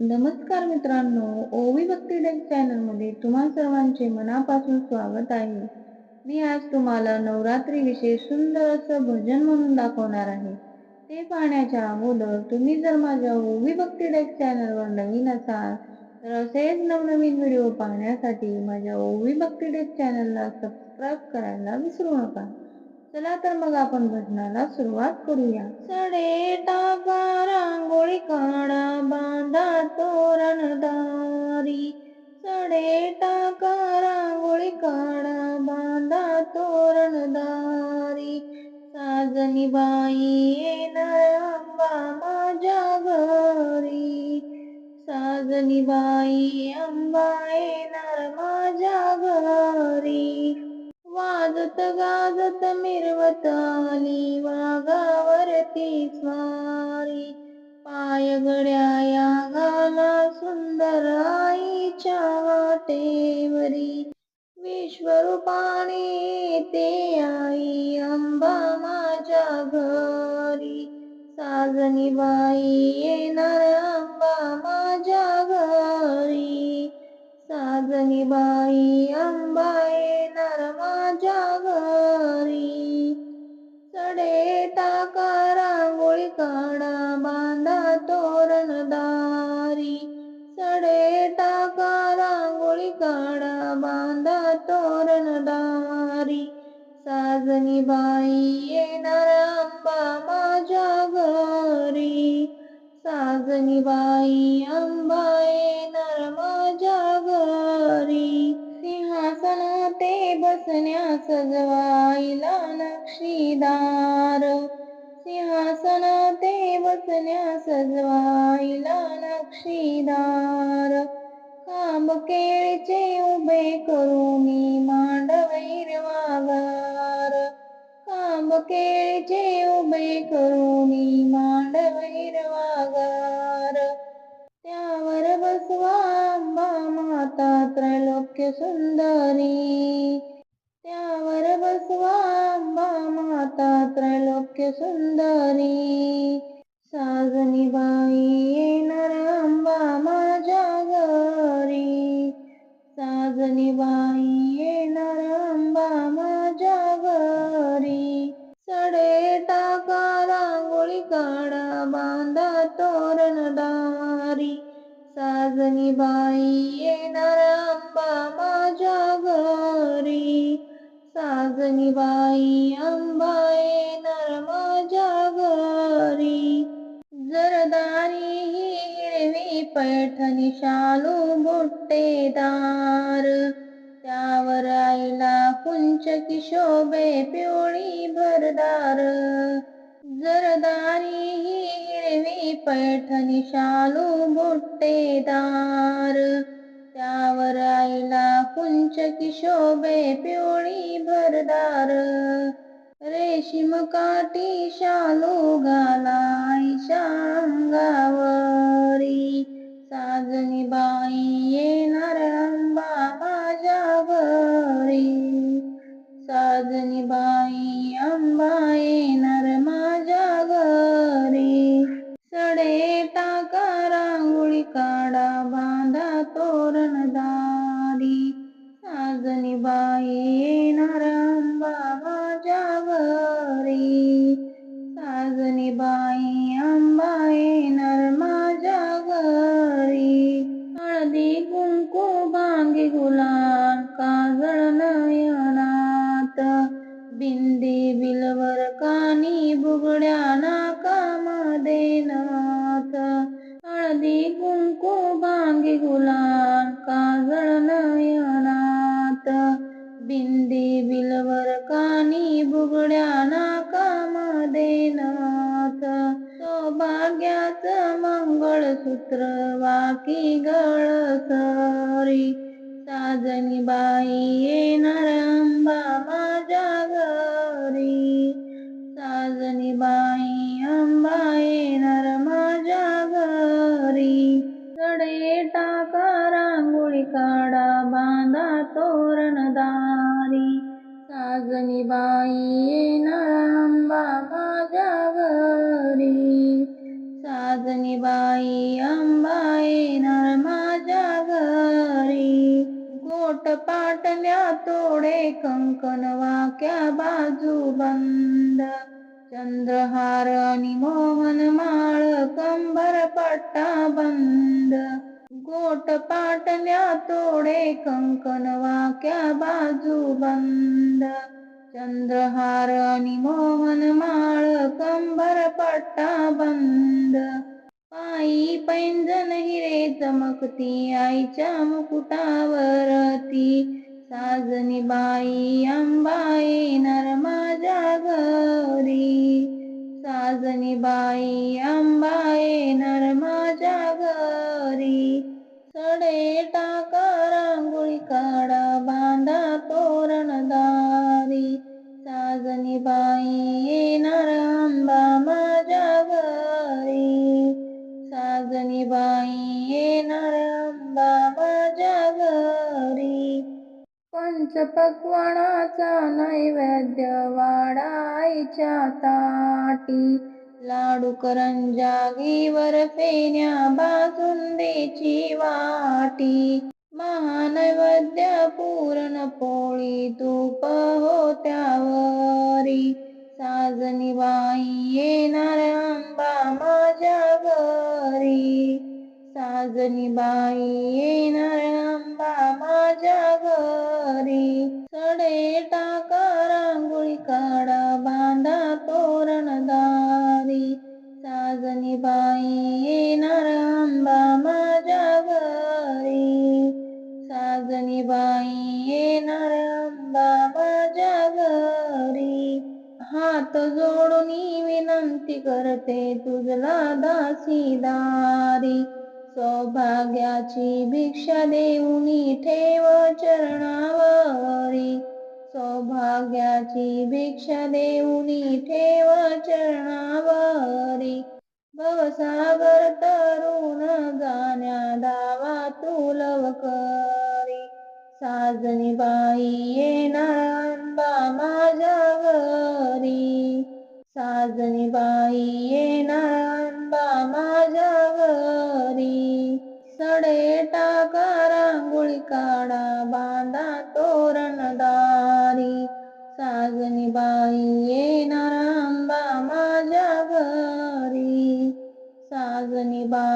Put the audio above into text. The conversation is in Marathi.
नमस्कार मित्रांनो ओवी भक्ती डेक चॅनलमध्ये तुम्हा सर्वांचे मनापासून स्वागत आहे. मी आज तुम्हाला नवरात्री विषयी सुंदर असं भजन म्हणून दाखवणार आहे. ते पाहण्याच्या अगोदर तुम्ही जर माझ्या ओवी भक्ती डेक चॅनलवर नवीन असाल तर असेच नवनवीन व्हिडिओ पाहण्यासाठी माझ्या ओवी भक्ती डेक चॅनलला सबस्क्राईब करायला विसरू नका. चला तर मग आपण भजनाला सुरुवात करूया. सडे टाका रांगोळी काढा बांधा तोरणदारी सडे टाका रांगोळी काढा बांधा तोरणदारी. साजनी बाई येणार अंबा माझ्या घरी. साजनी बाई अंबा येणार माझ्या घरी. वाजत गाजत मिरवत आली वाघावरती स्वारी पाय गड्या या गा सुंदर आईच्या वाटेवरी विश्वरूपाने ते आई अंबा माझ्या घरी. साजनी बाई येणार अंबा माझ्या घरी. साजनी बाई अंबा येणार माझ्या घरी. सडे टाका रांगोळी काढा बांधा तोरणदारी बांधा तोरणदारी. साजनी बाई येणार अंबा माझ्या घरी. साजनी बाई अंबा येणार माझ्या घरी. सिंहासन ते बसण्या सजवायला नक्षीदार. सिंहासन ते बसण्या सजवायला नक्षीदार. काम केळीचे करू मी मांडवैरवागार काम केळीचे उभे करू मी मांड तोरणदारी साजनी बाई येणार अंबा माझ्या घरी. साजनी बाई अंबा येणार माझ्या घरी. जरदारी ही हिरवी पैठणी शालू बुट्टेदार त्यावर आईला कुंच किशोबे पिवळी भरदार. जरदार पैठणी शालू बुट्टेदार त्यावर आईला कुंच किशोबे पिवळी भरदार. रेशीम काठी शालू घाला आईच्या सौभाग्याचं मंगळसूत्र वाकी गळ सरी साजनी बाई येणार अंबा माझ्या घरी. साजनी बाई नाचणी बाई अंबाई नळ माझ्या घरी. गोट पाटल्या तोडे कंकण वाक्या बाजू बंद. चंद्रहार आणि मोहन माळ कंबर पट्टा बंद. गोट पाटल्या तोडे कंकण वाक्या बाजू बंद. चंद्रहार आणि मोहन माळ कंबर पट्टा बंद. पैंजण हिरे चमकती आईच्या मुकुटावरती. साजनी बाई अंबाई नरमा माझ्या साजनी बाई अंबाई येणार गौरी सडे टाका रांगोळी काढा बांधा तोरणदारी साजनी बाई पंचपक्वानाचा नैवेद्य वाढायच्या ताटी. लाडू करंजा घीवर फेण्या बासुंदीची वाटी. महानैवेद्य पूरण पोळी तूप होत्यावरी. साजनी बाई येणार आंबा माझ्या घरी. साजनी बाई येणार माझ्या घरी सडे टाका रांगोळी काढा बांधा तोरणदारी साजनी बाई येणार आंबा माझ्या घरी साजनी बाई येणार आंबा माझ्या घरी हात जोडून विनंती करते तुझला दासीदारी. सौभाग्याची भिक्षा देऊनी ठेव चरणावरी सौभाग्याची भिक्षा देऊनी ठेव चरणावरी भवसागर तरुण जाण्या दावा तू लवकरी साजनी बाई येणार अंबा माझ्या घरी. साजनी बाई येणार अंबा माझ्या घरी. सडे टाका रांगोळी काढा बांधा तोरणदारी साजनी बाई येणार आंबा माझ्या घरी. साजनी बाई